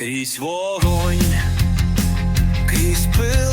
крізь вогонь, крізь пил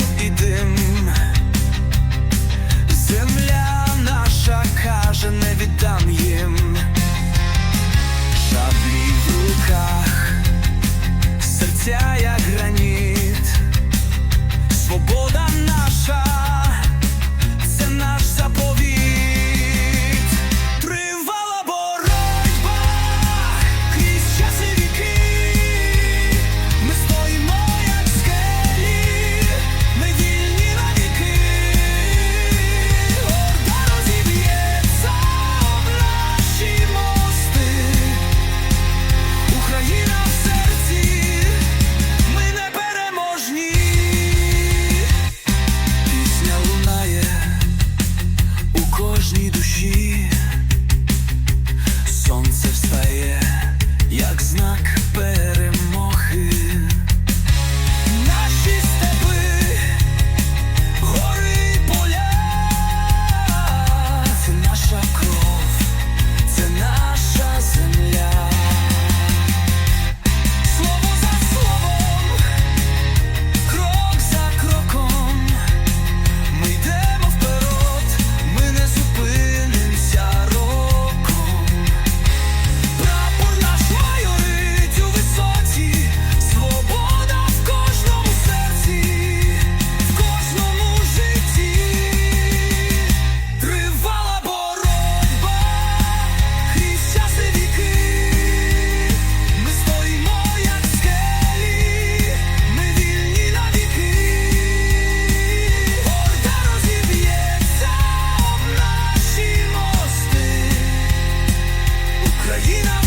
Regina.